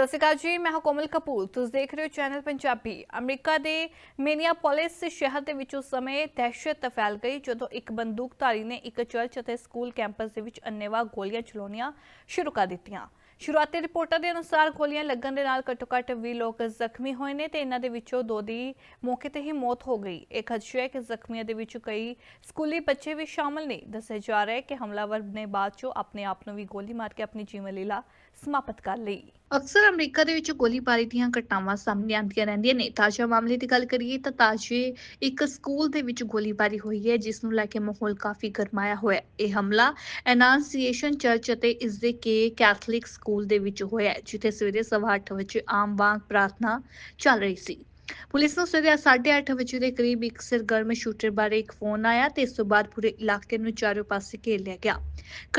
ਸਤਿ ਸ਼੍ਰੀ ਅਕਾਲ ਜੀ, ਮੈਂ ਹਾਂ ਕੋਮਲ ਕਪੂਰ। ਤੁਸੀਂ ਦੇਖ ਰਹੇ ਹੋ ਚੈਨਲ ਪੰਜਾਬੀ। ਅਮਰੀਕਾ ਦੇ ਮਿਨੀਆਪੋਲਿਸ ਸ਼ਹਿਰ ਦੇ ਵਿੱਚ ਉਸ ਸਮੇਂ ਦਹਿਸ਼ਤ ਫੈਲ ਗਈ, ਜਦੋਂ ਇੱਕ ਬੰਦੂਕਧਾਰੀ ਨੇ ਇੱਕ ਚਰਚ ਅਤੇ ਸਕੂਲ ਕੈਂਪਸ ਦੇ ਵਿੱਚ ਅੰਨੇਵਾਹ ਗੋਲੀਆਂ ਚਲਾਉਣੀਆਂ ਸ਼ੁਰੂ ਕਰ ਦਿੱਤੀਆਂ। ਸ਼ੁਰੂਆਤੀ ਰਿਪੋਰਟਾਂ ਦੇ ਅਨੁਸਾਰ ਗੋਲੀਆਂ ਲੱਗਣ ਦੇ ਨਾਲ ਘੱਟੋ-ਘੱਟ 20 ਲੋਕ ਜ਼ਖਮੀ ਹੋਏ ਨੇ ਤੇ ਇਹਨਾਂ ਦੇ ਵਿੱਚੋਂ ਦੋ ਦੀ ਮੌਕੇ ਤੇ ਹੀ ਮੌਤ ਹੋ ਗਈ। ਇਹ ਖਦਸ਼ਾ ਹੈ ਕਿ ਜ਼ਖਮੀਆਂ ਦੇ ਵਿੱਚ ਕਈ ਸਕੂਲੀ ਬੱਚੇ ਵੀ ਸ਼ਾਮਲ ਨੇ। ਦੱਸਿਆ ਜਾ ਰਿਹਾ ਹੈ ਕਿ ਹਮਲਾਵਰ ਨੇ ਬਾਅਦ ਚੋਂ ਆਪਣੇ ਆਪ ਨੂੰ ਵੀ ਗੋਲੀ ਮਾਰ ਕੇ ਆਪਣੀ ਜੀਵਨ ਲੀਲਾ ਸਮਾਪਤ ਕਰ ਲਈ। ਅਕਸਰ ਅਮਰੀਕਾ ਦੇ ਵਿੱਚ ਗੋਲੀਬਾਰੀ ਦੀਆਂ ਘਟਨਾਵਾਂ ਸਾਹਮਣੇ ਆਉਂਦੀਆਂ ਰਹਿੰਦੀਆਂ ਨੇ। ਤਾਜ਼ਾ ਮਾਮਲੇ ਦੀ ਗੱਲ ਕਰੀਏ ਤਾਂ ਤਾਜ਼ੇ ਇੱਕ ਸਕੂਲ ਦੇ ਵਿੱਚ ਗੋਲੀਬਾਰੀ ਹੋਈ ਹੈ ਜਿਸ ਨੂੰ ਲੈ ਕੇ ਮਾਹੌਲ ਕਾਫੀ ਗਰਮਾਇਆ ਹੋਇਆ ਹੈ। ਇਹ ਹਮਲਾ ਐਨਾਂਸੀਏਸ਼ਨ ਚਰਚ ਅਤੇ ਇਸ ਦੇ ਕੇ ਕੈਥੋਲਿਕ ਸਕੂਲ ਦੇ ਵਿੱਚ ਹੋਇਆ ਹੈ, ਜਿੱਥੇ ਸਵੇਰੇ ਸਵਾ ਅੱਠ ਵਜੇ ਆਮ ਵਾਂਗ ਪ੍ਰਾਰਥਨਾ ਚੱਲ ਰਹੀ ਸੀ। ਪੁਲਿਸ ਨੂੰ ਸਵੇਰੇ 8:30 ਵਜੇ ਦੇ ਕਰੀਬ ਇੱਕ ਸਰਗਰਮ ਸ਼ੂਟਰ ਬਾਰੇ ਇੱਕ ਫੋਨ ਆਇਆ ਤੇ ਇਸ ਤੋਂ ਬਾਅਦ ਪੂਰੇ ਇਲਾਕੇ ਨੂੰ ਚਾਰੋਂ ਪਾਸੇ ਘੇਰ ਲਿਆ ਗਿਆ।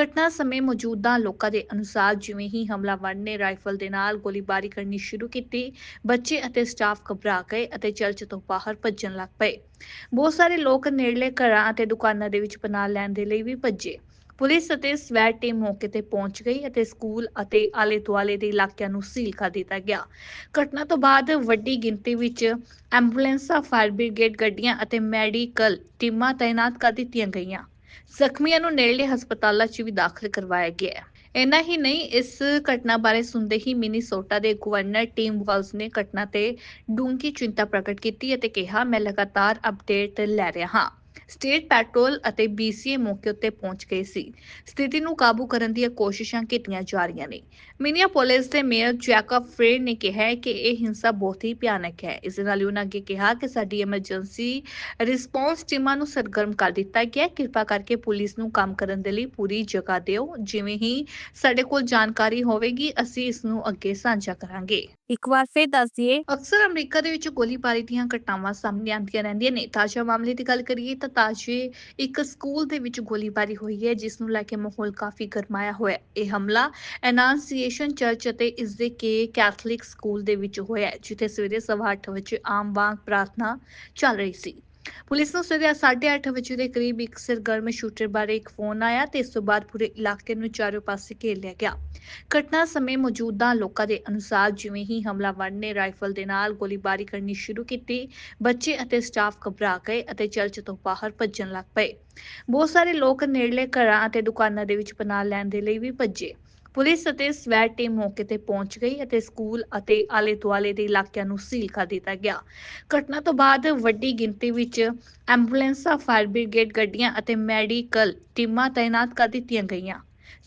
ਘਟਨਾ ਸਮੇਂ ਮੌਜੂਦਾ ਲੋਕਾਂ ਦੇ ਅਨੁਸਾਰ ਜਿਵੇਂ ਹੀ ਹਮਲਾਵਰ ਨੇ ਰਾਈਫਲ ਦੇ ਨਾਲ ਗੋਲੀਬਾਰੀ ਕਰਨੀ ਸ਼ੁਰੂ ਕੀਤੀ, ਬੱਚੇ ਅਤੇ ਸਟਾਫ ਘਬਰਾ ਗਏ ਅਤੇ ਚਰਚ ਤੋਂ ਬਾਹਰ ਭੱਜਣ ਲੱਗ ਪਏ। ਬਹੁਤ ਸਾਰੇ ਲੋਕ ਨੇੜਲੇ ਘਰਾਂ ਅਤੇ ਦੁਕਾਨਾਂ ਦੇ ਵਿੱਚ ਪਨਾਹ ਲੈਣ ਦੇ ਲਈ ਵੀ ਭੱਜੇ। ਪੁਲਿਸ ਅਤੇ ਸਵੈਟ ਟੀਮ ਮੌਕੇ ਤੇ ਪਹੁੰਚ ਗਈ ਅਤੇ ਸਕੂਲ ਅਤੇ ਆਲੇ-ਦੁਆਲੇ ਦੇ ਇਲਾਕਿਆਂ ਨੂੰ ਸੀਲ ਕਰ ਦਿੱਤਾ ਗਿਆ। ਘਟਨਾ ਤੋਂ ਬਾਅਦ ਵੱਡੀ ਗਿਣਤੀ ਵਿੱਚ ਐਂਬੂਲੈਂਸਾਂ, ਫਾਇਰ ਬ੍ਰਿਗੇਡ ਗੱਡੀਆਂ ਅਤੇ ਮੈਡੀਕਲ ਟੀਮਾਂ ਤਾਇਨਾਤ ਕਰ ਦਿੱਤੀਆਂ ਗਈਆਂ। ਜ਼ਖਮੀਆਂ ਨੂੰ ਨੇੜਲੇ ਹਸਪਤਾਲਾਂ 'ਚ ਵੀ ਦਾਖਲ ਕਰਵਾਇਆ ਗਿਆ ਹੈ। ਇੰਨਾ ਹੀ ਨਹੀਂ, ਇਸ ਘਟਨਾ ਬਾਰੇ ਸੁਣਦੇ ਹੀ ਮਿਨੀਸੋਟਾ ਦੇ ਗਵਰਨਰ ਟੀਮ ਵਾਲਸ ਨੇ ਘਟਨਾ ਤੇ ਡੂੰਘੀ ਚਿੰਤਾ ਪ੍ਰਗਟ ਕੀਤੀ ਅਤੇ ਕਿਹਾ, ਮੈਂ ਲਗਾਤਾਰ ਅਪਡੇਟ ਲੈ ਰਿਹਾ ਹਾਂ। ਸਟੇਟ ਪੈਟਰੋਲ ਅਤੇ BCA ਮੌਕੇ ਉੱਤੇ ਪਹੁੰਚ ਗਏ ਸੀ। ਸਥਿਤੀ ਨੂੰ ਕਾਬੂ ਕਰਨ ਦੀਆਂ ਕੋਸ਼ਿਸ਼ਾਂ ਕੀਤੀਆਂ ਜਾ ਰਹੀਆਂ ਨੇ। ਮਿਨੀਆਪੋਲਿਸ ਦੇ ਮੇਅਰ ਜੈਕਬ ਫਰੇ ਨੇ ਕਿਹਾ ਹੈ ਕਿ ਇਹ ਹਿੰਸਾ ਬਹੁਤ ਹੀ ਭਿਆਨਕ ਹੈ। ਇਸ ਨਾਲ ਹੀ ਉਹਨਾਂ ਅੱਗੇ ਕਿਹਾ ਕਿ ਸਾਡੀ ਐਮਰਜੈਂਸੀ ਰਿਸਪੌਂਸ ਟੀਮਾਂ ਨੂੰ ਸਰਗਰਮ ਕਰ ਦਿੱਤਾ ਗਿਆ ਕਿਰਪਾ ਕਰਕੇ ਪੁਲਿਸ ਨੂੰ ਕੰਮ ਕਰਨ ਦੇ ਲਈ ਪੂਰੀ ਜਗ੍ਹਾ ਦਿਓ। ਜਿਵੇਂ ਹੀ ਸਾਡੇ ਕੋਲ ਜਾਣਕਾਰੀ ਹੋਵੇਗੀ, ਅਸੀਂ ਇਸ ਨੂੰ ਅੱਗੇ ਸਾਂਝਾ ਕਰਾਂਗੇ। ਇੱਕ ਵਾਰ ਫਿਰ ਦੱਸ ਦਈਏ। ਅਕਸਰ ਅਮਰੀਕਾ ਦੇ ਵਿੱਚ ਗੋਲੀਬਾਰੀ ਦੀਆਂ ਘਟਨਾਵਾਂ ਸਾਹਮਣੇ ਆਉਂਦੀਆਂ ਰਹਿੰਦੀਆਂ ਨੇ। ਤਾਜ਼ਾ ਮਾਮਲੇ ਦੀ ਗੱਲ ਕਰੀਏ ਤਾਂ ਤਾਜ਼ੇ ਇੱਕ ਸਕੂਲ ਦੇ ਵਿੱਚ ਗੋਲੀਬਾਰੀ ਹੋਈ ਹੈ ਜਿਸ ਨੂੰ ਲੈ ਕੇ ਮਾਹੌਲ ਕਾਫੀ ਗਰਮਾਇਆ ਹੋਇਆ ਹੈ। ਇਹ ਹਮਲਾ ਐਨਾਂਸੀਏਸ਼ਨ ਚਰਚ ਅਤੇ ਇਸ ਦੇ ਕੇ ਕੈਥੋਲਿਕ ਸਕੂਲ ਦੇ ਵਿੱਚ ਹੋਇਆ ਹੈ, ਜਿੱਥੇ ਸਵੇਰੇ ਸਵਾ ਅੱਠ ਵਜੇ ਆਮ ਵਾਂਗ ਪ੍ਰਾਰਥਨਾ ਚੱਲ ਰਹੀ ਸੀ। ਪੁਲਿਸ ਨੂੰ ਸਵੇਰੇ 8:30 ਵਜੇ ਦੇ ਕਰੀਬ ਇੱਕ ਸਰਗਰਮ ਸ਼ੂਟਰ ਬਾਰੇ ਇੱਕ ਫੋਨ ਆਇਆ ਤੇ ਇਸ ਤੋਂ ਬਾਅਦ ਪੂਰੇ ਇਲਾਕੇ ਨੂੰ ਚਾਰੋਂ ਪਾਸੇ ਘੇਰ ਲਿਆ ਗਿਆ। ਘਟਨਾ ਸਮੇਂ ਮੌਜੂਦਾ ਲੋਕਾਂ ਦੇ ਅਨੁਸਾਰ ਜਿਵੇਂ ਹੀ ਹਮਲਾਵਰ ਨੇ ਰਾਈਫਲ ਦੇ ਨਾਲ ਗੋਲੀਬਾਰੀ ਕਰਨੀ ਸ਼ੁਰੂ ਕੀਤੀ, ਬੱਚੇ ਅਤੇ ਸਟਾਫ ਘਬਰਾ ਗਏ ਅਤੇ ਚਰਚ ਤੋਂ ਬਾਹਰ ਭੱਜਣ ਲੱਗ ਪਏ। ਬਹੁਤ ਸਾਰੇ ਲੋਕ ਨੇੜਲੇ ਘਰਾਂ ਅਤੇ ਦੁਕਾਨਾਂ ਦੇ ਵਿੱਚ ਪਨਾਹ ਲੈਣ ਦੇ ਲਈ ਵੀ ਭੱਜੇ। ਪੁਲਿਸ ਅਤੇ ਸਵੈਟ ਟੀਮ ਮੌਕੇ ਤੇ ਪਹੁੰਚ ਗਈ ਅਤੇ ਸਕੂਲ ਅਤੇ ਆਲੇ-ਦੁਆਲੇ ਦੇ ਇਲਾਕਿਆਂ ਨੂੰ ਸੀਲ ਕਰ ਦਿੱਤਾ ਗਿਆ। ਘਟਨਾ ਤੋਂ ਬਾਅਦ ਵੱਡੀ ਗਿਣਤੀ ਵਿੱਚ ਐਂਬੂਲੈਂਸਾਂ, ਫਾਇਰ ਬ੍ਰਿਗੇਡ ਗੱਡੀਆਂ ਅਤੇ ਮੈਡੀਕਲ ਟੀਮਾਂ ਤਾਇਨਾਤ ਕਰ ਦਿੱਤੀਆਂ ਗਈਆਂ।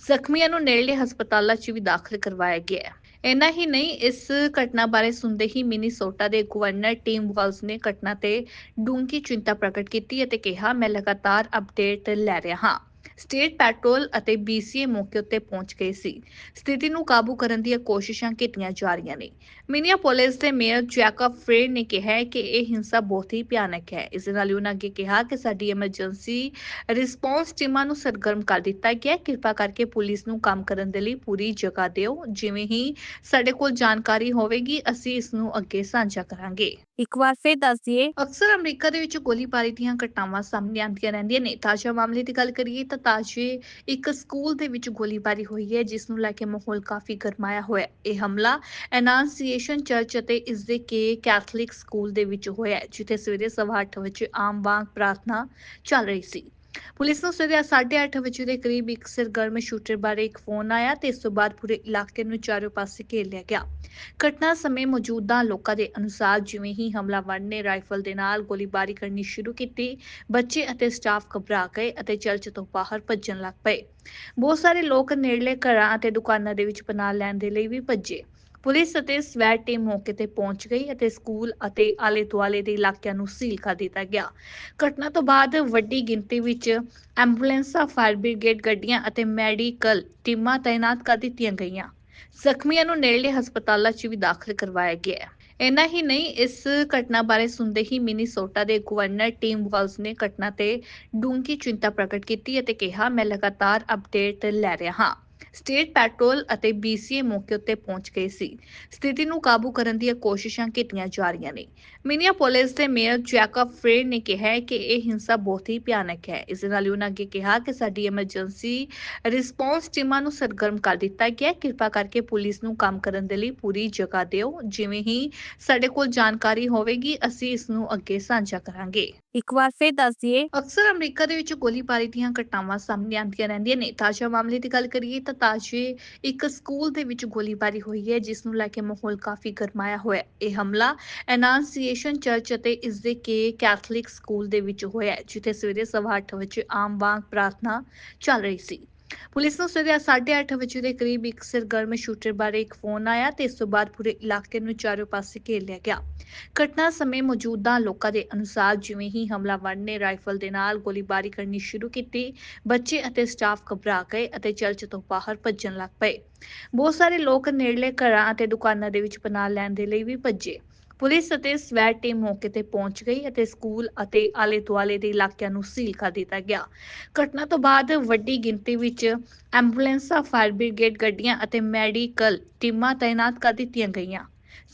ਜ਼ਖਮੀਆਂ ਨੂੰ ਨੇੜਲੇ ਹਸਪਤਾਲਾਂ 'ਚ ਵੀ ਦਾਖਲ ਕਰਵਾਇਆ ਗਿਆ ਹੈ। ਇੰਨਾ ਹੀ ਨਹੀਂ, ਇਸ ਘਟਨਾ ਬਾਰੇ ਸੁਣਦੇ ਹੀ ਮਿਨੀਸੋਟਾ ਦੇ ਗਵਰਨਰ ਟੀਮ ਵਾਲਸ ਨੇ ਘਟਨਾ ਤੇ ਡੂੰਘੀ ਚਿੰਤਾ ਪ੍ਰਗਟ ਕੀਤੀ ਅਤੇ ਕਿਹਾ, ਮੈਂ ਲਗਾਤਾਰ ਅਪਡੇਟ ਲੈ ਰਿਹਾ ਹਾਂ। ਸਟੇਟ ਪੈਟਰੋਲ ਅਤੇ BCA ਮੌਕੇ ਉੱਤੇ ਪਹੁੰਚ ਗਏ ਸੀ। ਸਥਿਤੀ ਨੂੰ ਕਾਬੂ ਕਰਨ ਦੀਆਂ ਕੋਸ਼ਿਸ਼ਾਂ ਕੀਤੀਆਂ ਜਾ ਰਹੀਆਂ ਨੇ। ਮਿਨੀਆਪੋਲਿਸ ਦੇ ਮੇਅਰ ਜੈਕਬ ਫਰੇ ਨੇ ਕਿਹਾ ਹੈ ਕਿ ਇਹ ਹਿੰਸਾ ਬਹੁਤ ਹੀ ਭਿਆਨਕ ਹੈ। ਇਸ ਨਾਲ ਹੀ ਉਹਨਾਂ ਅੱਗੇ ਕਿਹਾ ਕਿ ਸਾਡੀ ਐਮਰਜੈਂਸੀ ਰਿਸਪੌਂਸ ਟੀਮਾਂ ਨੂੰ ਸਰਗਰਮ ਕਰ ਦਿੱਤਾ ਗਿਆ ਹੈ। ਕਿਰਪਾ ਕਰਕੇ ਪੁਲਿਸ ਨੂੰ ਕੰਮ ਕਰਨ ਦੇ ਲਈ ਪੂਰੀ ਜਗ੍ਹਾ ਦਿਓ। ਜਿਵੇਂ ਹੀ ਸਾਡੇ ਕੋਲ ਜਾਣਕਾਰੀ ਹੋਵੇਗੀ, ਅਸੀਂ ਇਸ ਨੂੰ ਅੱਗੇ ਸਾਂਝਾ ਕਰਾਂਗੇ। ਇੱਕ ਵਾਰ ਫਿਰ ਦੱਸ ਦਈਏ। ਅਕਸਰ ਅਮਰੀਕਾ ਦੇ ਵਿੱਚ ਗੋਲੀਬਾਰੀ ਦੀਆਂ ਘਟਨਾਵਾਂ ਸਾਹਮਣੇ ਆਉਂਦੀਆਂ ਰਹਿੰਦੀਆਂ ਨੇ। ਤਾਜ਼ਾ ਮਾਮਲੇ ਦੀ ਗੱਲ ਕਰੀਏ ਤਾਂ ਤਾਜ਼ੇ ਇੱਕ ਸਕੂਲ ਦੇ ਵਿੱਚ ਗੋਲੀਬਾਰੀ ਹੋਈ ਹੈ ਜਿਸ ਨੂੰ ਲੈ ਕੇ ਮਾਹੌਲ ਕਾਫੀ ਗਰਮਾਇਆ ਹੋਇਆ ਇਹ ਹਮਲਾ ਐਨਾਂਸੀਏਸ਼ਨ ਚਰਚ ਅਤੇ ਇਸ ਦੇ ਕੇ ਕੈਥੋਲਿਕ ਸਕੂਲ ਦੇ ਵਿੱਚ ਹੋਇਆ ਹੈ, ਜਿੱਥੇ ਸਵੇਰੇ ਸਵਾ ਅੱਠ ਵਜੇ ਆਮ ਵਾਂਗ ਪ੍ਰਾਰਥਨਾ ਚੱਲ ਰਹੀ ਸੀ। ਪੁਲਿਸ ਨੂੰ ਸਵੇਰੇ 8:30 ਵਜੇ ਦੇ ਕਰੀਬ ਇੱਕ ਸਰਗਰਮ ਸ਼ੂਟਰ ਬਾਰੇ ਇੱਕ ਫੋਨ ਆਇਆ ਤੇ ਇਸ ਤੋਂ ਬਾਅਦ ਪੂਰੇ ਇਲਾਕੇ ਨੂੰ ਚਾਰੋਂ ਪਾਸੇ ਘੇਰ ਲਿਆ ਗਿਆ। ਘਟਨਾ ਸਮੇਂ ਮੌਜੂਦਾ ਲੋਕਾਂ ਦੇ ਅਨੁਸਾਰ ਜਿਵੇਂ ਹੀ ਹਮਲਾਵਰ ਨੇ ਰਾਈਫਲ ਦੇ ਨਾਲ ਗੋਲੀਬਾਰੀ ਕਰਨੀ ਸ਼ੁਰੂ ਕੀਤੀ, ਬੱਚੇ ਅਤੇ ਸਟਾਫ ਘਬਰਾ ਗਏ ਅਤੇ ਚਰਚ ਤੋਂ ਬਾਹਰ ਭੱਜਣ ਲੱਗ ਪਏ। ਬਹੁਤ ਸਾਰੇ ਲੋਕ ਨੇੜਲੇ ਘਰਾਂ ਅਤੇ ਦੁਕਾਨਾਂ ਦੇ ਵਿੱਚ ਪਨਾਹ ਲੈਣ ਦੇ ਲਈ ਵੀ ਭੱਜੇ। ਪੁਲਿਸ ਅਤੇ ਸਵੈਟ ਟੀਮ ਮੌਕੇ ਤੇ ਪਹੁੰਚ ਗਈ ਅਤੇ ਸਕੂਲ ਅਤੇ ਆਲੇ-ਦੁਆਲੇ ਦੇ ਇਲਾਕਿਆਂ ਨੂੰ ਸੀਲ ਕਰ ਦਿੱਤਾ ਗਿਆ। ਘਟਨਾ ਤੋਂ ਬਾਅਦ ਵੱਡੀ ਗਿਣਤੀ ਵਿੱਚ ਐਂਬੂਲੈਂਸਾਂ, ਫਾਇਰ ਬ੍ਰਿਗੇਡ ਗੱਡੀਆਂ ਅਤੇ ਮੈਡੀਕਲ ਟੀਮਾਂ ਤਾਇਨਾਤ ਕਰ ਦਿੱਤੀਆਂ ਗਈਆਂ। ਜ਼ਖਮੀਆਂ ਨੂੰ ਨੇੜਲੇ ਹਸਪਤਾਲਾਂ 'ਚ ਵੀ ਦਾਖਲ ਕਰਵਾਇਆ ਗਿਆ ਹੈ। ਇੰਨਾ ਹੀ ਨਹੀਂ, ਇਸ ਘਟਨਾ ਬਾਰੇ ਸੁਣਦੇ ਹੀ ਮਿਨੀਸੋਟਾ ਦੇ ਗਵਰਨਰ ਟੀਮ ਵਾਲਸ ਨੇ ਘਟਨਾ ਤੇ ਡੂੰਘੀ ਚਿੰਤਾ ਪ੍ਰਗਟ ਕੀਤੀ ਅਤੇ ਕਿਹਾ, ਮੈਂ ਲਗਾਤਾਰ ਅਪਡੇਟ ਲੈ ਰਿਹਾ ਹਾਂ। ਸਟੇਟ ਪੈਟਰੋਲ ਅਤੇ BCA ਮੌਕੇ ਉੱਤੇ ਪਹੁੰਚ ਗਏ ਸੀ। ਸਥਿਤੀ ਨੂੰ ਕਾਬੂ ਕਰਨ ਦੀਆਂ ਕੋਸ਼ਿਸ਼ਾਂ ਕੀਤੀਆਂ ਜਾ ਰਹੀਆਂ ਨੇ। ਮਿਨੀਆਪੋਲਿਸ ਦੇ ਮੇਅਰ ਜੈਕਬ ਫਰੇਰ ਨੇ ਕਿਹਾ ਹੈ ਕਿ ਇਹ ਹਿੰਸਾ ਬਹੁਤ ਹੀ ਭਿਆਨਕ ਹੈ। ਇਸ ਨਾਲ ਉਹਨਾਂ ਅੱਗੇ ਕਿਹਾ ਕਿ ਸਾਡੀ ਐਮਰਜੈਂਸੀ ਰਿਸਪੌਂਸ ਟੀਮਾਂ ਨੂੰ ਸਰਗਰਮ ਕਰ ਦਿੱਤਾ ਗਿਆ ਹੈ। ਕਿਰਪਾ ਕਰਕੇ ਪੁਲਿਸ ਨੂੰ ਕੰਮ ਕਰਨ ਦੇ ਲਈ ਪੂਰੀ ਜਗ੍ਹਾ ਦਿਓ। ਜਿਵੇਂ ਹੀ ਸਾਡੇ ਕੋਲ ਜਾਣਕਾਰੀ ਹੋਵੇਗੀ ਅਸੀਂ ਇਸ ਨੂੰ ਅੱਗੇ ਸਾਂਝਾ ਕਰਾਂਗੇ। ਇੱਕ ਵਾਰ ਫਿਰ ਦੱਸ ਦਈਏ। ਅਕਸਰ ਅਮਰੀਕਾ ਦੇ ਵਿੱਚ ਗੋਲੀਬਾਰੀ ਦੀਆਂ ਘਟਨਾਵਾਂ ਸਾਹਮਣੇ ਆਉਂਦੀਆਂ ਰਹਿੰਦੀਆਂ ਨੇ। ਤਾਜ਼ਾ ਮਾਮਲੇ ਦੀ ਗੱਲ ਕਰੀਏ ਤਾਂ ਤਾਜ਼ੇ ਇੱਕ ਸਕੂਲ ਦੇ ਵਿੱਚ ਗੋਲੀਬਾਰੀ ਹੋਈ ਹੈ ਜਿਸ ਨੂੰ ਲੈ ਕੇ ਮਾਹੌਲ ਕਾਫੀ ਗਰਮਾਇਆ ਹੋਇਆ ਹੈ। ਇਹ ਹਮਲਾ ਐਨਾਂਸੀਏਸ਼ਨ ਚਰਚ ਅਤੇ ਇਸ ਦੇ ਕੇ ਕੈਥੋਲਿਕ ਸਕੂਲ ਦੇ ਵਿੱਚ ਹੋਇਆ ਜਿੱਥੇ ਸਵੇਰੇ ਸਵਾ ਅੱਠ ਵਜੇ ਆਮ ਵਾਂਗ ਪ੍ਰਾਰਥਨਾ ਚੱਲ ਰਹੀ ਸੀ। ਪੁਲਿਸ ਨੂੰ ਸਵੇਰੇ 8:30 ਵਜੇ ਦੇ ਕਰੀਬ ਇੱਕ ਸਰਗਰਮ ਸ਼ੂਟਰ ਬਾਰੇ ਇੱਕ ਫੋਨ ਆਇਆ ਤੇ ਇਸ ਤੋਂ ਬਾਅਦ ਪੂਰੇ ਇਲਾਕੇ ਨੂੰ ਚਾਰੋਂ ਪਾਸੇ ਘੇਰ ਲਿਆ ਗਿਆ। ਘਟਨਾ ਸਮੇਂ ਮੌਜੂਦਾ ਲੋਕਾਂ ਦੇ ਅਨੁਸਾਰ ਜਿਵੇਂ ਹੀ ਹਮਲਾਵਰ ਨੇ ਰਾਈਫਲ ਦੇ ਨਾਲ ਗੋਲੀਬਾਰੀ ਕਰਨੀ ਸ਼ੁਰੂ ਕੀਤੀ, ਬੱਚੇ ਅਤੇ ਸਟਾਫ ਘਬਰਾ ਗਏ ਅਤੇ ਚਰਚ ਤੋਂ ਬਾਹਰ ਭੱਜਣ ਲੱਗ ਪਏ। ਬਹੁਤ ਸਾਰੇ ਲੋਕ ਨੇੜਲੇ ਘਰਾਂ ਅਤੇ ਦੁਕਾਨਾਂ ਦੇ ਵਿੱਚ ਪਨਾਹ ਲੈਣ ਦੇ ਲਈ ਵੀ ਭੱਜੇ। ਪੁਲਿਸ ਅਤੇ ਸਵੈ ਟੀਮ ਮੌਕੇ ਤੇ ਪਹੁੰਚ ਗਈ ਅਤੇ ਸਕੂਲ ਅਤੇ ਆਲੇ ਦੁਆਲੇ ਦੇ ਇਲਾਕਿਆਂ ਨੂੰ ਸੀਲ ਕਰ ਦਿੱਤਾ ਗਿਆ। ਘਟਨਾ ਤੋਂ ਬਾਅਦ ਵੱਡੀ ਗਿਣਤੀ ਵਿੱਚ ਐਂਬੂਲੈਂਸਾਂ, ਫਾਇਰ ਬ੍ਰਿਗੇਡ ਗੱਡੀਆਂ ਅਤੇ ਮੈਡੀਕਲ ਟੀਮਾਂ ਤਾਇਨਾਤ ਕਰ ਦਿੱਤੀਆਂ ਗਈਆਂ।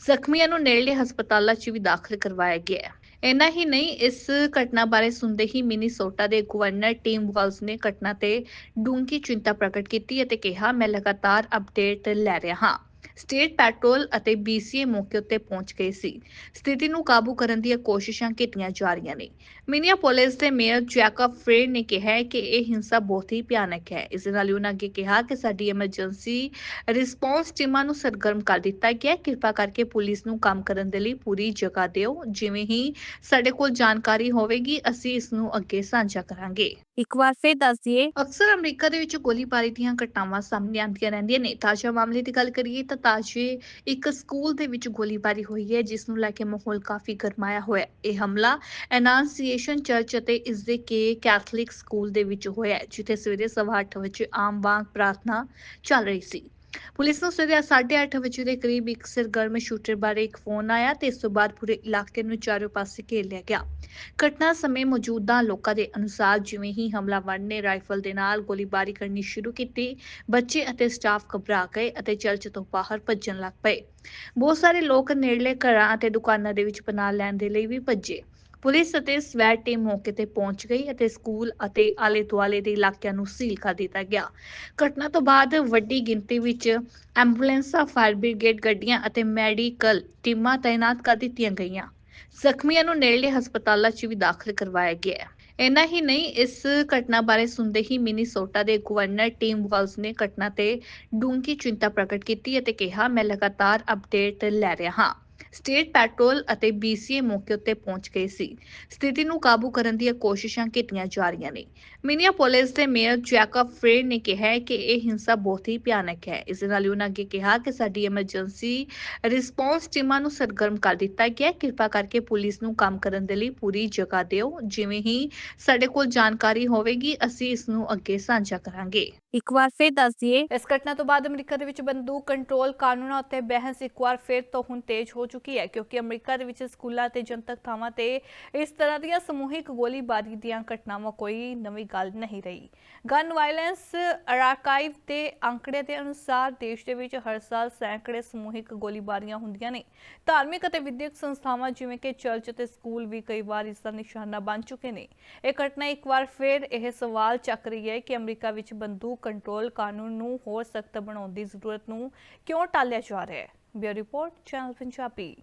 ਜ਼ਖਮੀਆਂ ਨੂੰ ਨੇੜਲੇ ਹਸਪਤਾਲਾਂ 'ਚ ਵੀ ਦਾਖਲ ਕਰਵਾਇਆ ਗਿਆ ਹੈ। ਇੰਨਾ ਹੀ ਨਹੀਂ, ਇਸ ਘਟਨਾ ਬਾਰੇ ਸੁਣਦੇ ਹੀ ਮਿਨੀਸੋਟਾ ਦੇ ਗਵਰਨਰ ਟੀਮ ਵਾਲਸ ਨੇ ਘਟਨਾ ਤੇ ਡੂੰਘੀ ਚਿੰਤਾ ਪ੍ਰਗਟ ਕੀਤੀ ਅਤੇ ਕਿਹਾ, ਮੈਂ ਲਗਾਤਾਰ ਅਪਡੇਟ ਲੈ ਰਿਹਾ ਹਾਂ। ਸਟੇਟ ਪੈਟਰੋਲ ਅਤੇ BCA ਮੌਕੇ ਉੱਤੇ ਪਹੁੰਚ ਗਏ ਸੀ। ਸਥਿਤੀ ਨੂੰ ਕਾਬੂ ਕਰਨ ਦੀਆਂ ਕੋਸ਼ਿਸ਼ਾਂ ਕੀਤੀਆਂ ਜਾ ਰਹੀਆਂ ਨੇ। ਮਿਨੀਆਪੋਲਿਸ ਦੇ ਮੇਅਰ ਜੈਕਬ ਫਰੇਰ ਨੇ ਕਿਹਾ ਹੈ ਕਿ ਇਹ ਹਿੰਸਾ ਬਹੁਤ ਹੀ ਭਿਆਨਕ ਹੈ। ਇਸ ਨਾਲ ਹੀ ਉਹਨਾਂ ਅੱਗੇ ਕਿਹਾ ਕਿ ਸਾਡੀ ਐਮਰਜੈਂਸੀ ਰਿਸਪੌਂਸ ਟੀਮਾਂ ਨੂੰ ਸਰਗਰਮ ਕਰ ਦਿੱਤਾ ਗਿਆ ਹੈ। ਕਿਰਪਾ ਕਰਕੇ ਪੁਲਿਸ ਨੂੰ ਕੰਮ ਕਰਨ ਦੇ ਲਈ ਪੂਰੀ ਜਗ੍ਹਾ ਦਿਓ। ਜਿਵੇਂ ਹੀ ਸਾਡੇ ਕੋਲ ਜਾਣਕਾਰੀ ਹੋਵੇਗੀ ਅਸੀਂ ਇਸ ਨੂੰ ਅੱਗੇ ਸਾਂਝਾ ਕਰਾਂਗੇ। ਇੱਕ ਵਾਰ ਫਿਰ ਦੱਸ ਦਈਏ। ਅਕਸਰ ਅਮਰੀਕਾ ਦੇ ਵਿੱਚ ਗੋਲੀਬਾਰੀ ਦੀਆਂ ਘਟਨਾਵਾਂ ਸਾਹਮਣੇ ਆਉਂਦੀਆਂ ਰਹਿੰਦੀਆਂ ਨੇ। ਤਾਜ਼ਾ ਮਾਮਲੇ ਦੀ ਗੱਲ ਕਰੀਏ ਤਾਂ ਤਾਜ਼ੇ ਇੱਕ ਸਕੂਲ ਦੇ ਵਿੱਚ ਗੋਲੀਬਾਰੀ ਹੋਈ ਹੈ ਜਿਸ ਨੂੰ ਲੈ ਕੇ ਮਾਹੌਲ ਕਾਫੀ ਗਰਮਾਇਆ ਹੋਇਆ ਹੈ। ਇਹ ਹਮਲਾ ਐਨਾਂਸੀਏਸ਼ਨ ਚਰਚ ਅਤੇ ਇਸ ਦੇ ਕੇ ਕੈਥੋਲਿਕ ਸਕੂਲ ਦੇ ਵਿੱਚ ਹੋਇਆ ਹੈ, ਜਿੱਥੇ ਸਵੇਰੇ ਸਵਾ ਅੱਠ ਵਜੇ ਆਮ ਵਾਂਗ ਪ੍ਰਾਰਥਨਾ ਚੱਲ ਰਹੀ ਸੀ। ਪੁਲਿਸ ਨੂੰ ਸਵੇਰੇ 8:30 ਵਜੇ ਦੇ ਕਰੀਬ ਇੱਕ ਸਰਗਰਮ ਸ਼ੂਟਰ ਬਾਰੇ ਇੱਕ ਫੋਨ ਆਇਆ ਤੇ ਇਸ ਤੋਂ ਬਾਅਦ ਪੂਰੇ ਇਲਾਕੇ ਨੂੰ ਚਾਰੇ ਪਾਸੇ ਘੇਰ ਲਿਆ ਗਿਆ। ਘਟਨਾ ਸਮੇਂ ਮੌਜੂਦਾ ਲੋਕਾਂ ਦੇ ਅਨੁਸਾਰ ਜਿਵੇਂ ਹੀ ਹਮਲਾਵਰ ਨੇ ਰਾਈਫਲ ਦੇ ਨਾਲ ਗੋਲੀਬਾਰੀ ਕਰਨੀ ਸ਼ੁਰੂ ਕੀਤੀ, ਬੱਚੇ ਅਤੇ ਸਟਾਫ ਘਬਰਾ ਗਏ ਅਤੇ ਚਰਚ ਤੋਂ ਬਾਹਰ ਭੱਜਣ ਲੱਗ ਪਏ। ਬਹੁਤ ਸਾਰੇ ਲੋਕ ਨੇੜਲੇ ਘਰਾਂ ਅਤੇ ਦੁਕਾਨਾਂ ਦੇ ਵਿੱਚ ਪਨਾਹ ਲੈਣ ਦੇ ਲਈ ਵੀ ਭੱਜੇ। ਪੁਲਿਸ ਅਤੇ ਸਵੈ ਟੀਮ ਮੌਕੇ ਤੇ ਪਹੁੰਚ ਗਈ ਅਤੇ ਸਕੂਲ ਅਤੇ ਆਲੇ ਦੁਆਲੇ ਦੇ ਇਲਾਕਿਆਂ ਨੂੰ ਸੀਲ ਕਰ ਦਿੱਤਾ ਗਿਆ। ਘਟਨਾ ਤੋਂ ਬਾਅਦ ਵੱਡੀ ਗਿਣਤੀ ਵਿੱਚ ਐਂਬੂਲੈਂਸਾਂ, ਫਾਇਰ ਬ੍ਰਿਗੇਡ ਗੱਡੀਆਂ ਅਤੇ ਮੈਡੀਕਲ ਟੀਮਾਂ ਤਾਇਨਾਤ ਕਰ ਦਿੱਤੀਆਂ ਗਈਆਂ। ਜ਼ਖਮੀਆਂ ਨੂੰ ਨੇੜਲੇ ਹਸਪਤਾਲਾਂ 'ਚ ਵੀ ਦਾਖਲ ਕਰਵਾਇਆ ਗਿਆ ਹੈ। ਇੰਨਾ ਹੀ ਨਹੀਂ, ਇਸ ਘਟਨਾ ਬਾਰੇ ਸੁਣਦੇ ਹੀ ਮਿਨੀਸੋਟਾ ਦੇ ਗਵਰਨਰ ਟੀਮ ਵਾਲਸ ਨੇ ਘਟਨਾ ਤੇ ਡੂੰਘੀ ਚਿੰਤਾ ਪ੍ਰਗਟ ਕੀਤੀ ਅਤੇ ਕਿਹਾ, ਮੈਂ ਲਗਾਤਾਰ ਅਪਡੇਟ ਲੈ ਰਿਹਾ ਹਾਂ। ਸਟੇਟ ਪੈਟਰੋਲ ਅਤੇ BCA ਮੌਕੇ ਉੱਤੇ ਪਹੁੰਚ ਗਏ ਸੀ। ਸਥਿਤੀ ਨੂੰ ਕਾਬੂ ਕਰਨ ਦੀਆਂ ਕੋਸ਼ਿਸ਼ਾਂ ਕੀਤੀਆਂ ਜਾ ਰਹੀਆਂ ਨੇ। ਮਿਨੀਆਪੋਲਿਸ ਦੇ ਮੇਅਰ ਜੈਕਬ ਫਰੇਰ ਨੇ ਕਿਹਾ ਹੈ ਕਿ ਇਹ ਹਿੰਸਾ ਬਹੁਤ ਹੀ ਭਿਆਨਕ ਹੈ। ਇਸ ਦੇ ਨਾਲ ਹੀ ਉਹਨਾਂ ਅੱਗੇ ਕਿਹਾ ਕਿ ਸਾਡੀ ਐਮਰਜੈਂਸੀ ਰਿਸਪੌਂਸ ਟੀਮਾਂ ਨੂੰ ਸਰਗਰਮ ਕਰ ਦਿੱਤਾ ਗਿਆ ਹੈ। ਕਿਰਪਾ ਕਰਕੇ ਪੁਲਿਸ ਨੂੰ ਕੰਮ ਕਰਨ ਦੇ ਲਈ ਪੂਰੀ ਜਗ੍ਹਾ ਦਿਓ। ਜਿਵੇਂ ਹੀ ਸਾਡੇ ਕੋਲ ਜਾਣਕਾਰੀ ਹੋਵੇਗੀ, ਅਸੀਂ ਇਸ ਨੂੰ ਅੱਗੇ ਸਾਂਝਾ ਕਰਾਂਗੇ। ਇੱਕ ਵਾਰ ਫਿਰ ਦੱਸ ਦਈਏ। ਇਸ ਘਟਨਾ ਤੋਂ ਬਾਅਦ ਅਮਰੀਕਾ ਦੇ ਵਿੱਚ ਬੰਦੂਕ ਕੰਟਰੋਲ ਕਾਨੂੰਨਾਂ ਉੱਤੇ ਬਹਿਸ ਇੱਕ ਵਾਰ ਫਿਰ ਤੋਂ ਹੁਣ ਤੇਜ਼ ਹੋ ਚੁੱਕੀ ਹੈ, ਕਿਉਂਕਿ ਅਮਰੀਕਾ ਦੇ ਵਿੱਚ ਸਕੂਲਾਂ ਤੇ ਜਨਤਕ ਥਾਵਾਂ ਤੇ ਇਸ ਤਰ੍ਹਾਂ ਦੀਆਂ ਸਮੂਹਿਕ ਗੋਲੀਬਾਰੀ ਦੀਆਂ ਘਟਨਾਵਾਂ ਕੋਈ ਨਵੀਂ ਗੱਲ ਨਹੀਂ ਰਹੀ। ਗਨ ਵਾਇਲੈਂਸ ਆਰਕਾਈਵ ਦੇ ਅੰਕੜੇ ਦੇ ਅਨੁਸਾਰ ਦੇਸ਼ ਦੇ ਵਿੱਚ ਹਰ ਸਾਲ ਸੈਂਕੜੇ ਸਮੂਹਿਕ ਗੋਲੀਬਾਰੀਆਂ ਹੁੰਦੀਆਂ ਨੇ। ਧਾਰਮਿਕ ਅਤੇ ਵਿਦਿਅਕ ਸੰਸਥਾਵਾਂ ਜਿਵੇਂ ਕਿ ਚਰਚ ਅਤੇ ਸਕੂਲ ਵੀ ਕਈ ਵਾਰ ਇਸ ਦਾ ਨਿਸ਼ਾਨਾ ਬਣ ਚੁੱਕੇ ਨੇ। ਇਹ ਘਟਨਾ ਇੱਕ ਵਾਰ ਫਿਰ ਇਹ ਸਵਾਲ ਚੱਕ ਰਹੀ ਹੈ ਕਿ ਅਮਰੀਕਾ ਵਿੱਚ ਬੰਦੂਕ ਕੰਟਰੋਲ ਕਾਨੂੰਨ ਨੂੰ ਹੋਰ ਸਖਤ ਬਣਾਉਣ ਦੀ ਜ਼ਰੂਰਤ ਨੂੰ ਕਿਉਂ ਟਾਲਿਆ ਜਾ ਰਿਹਾ ਹੈ? Bureau report, channel Punjabi.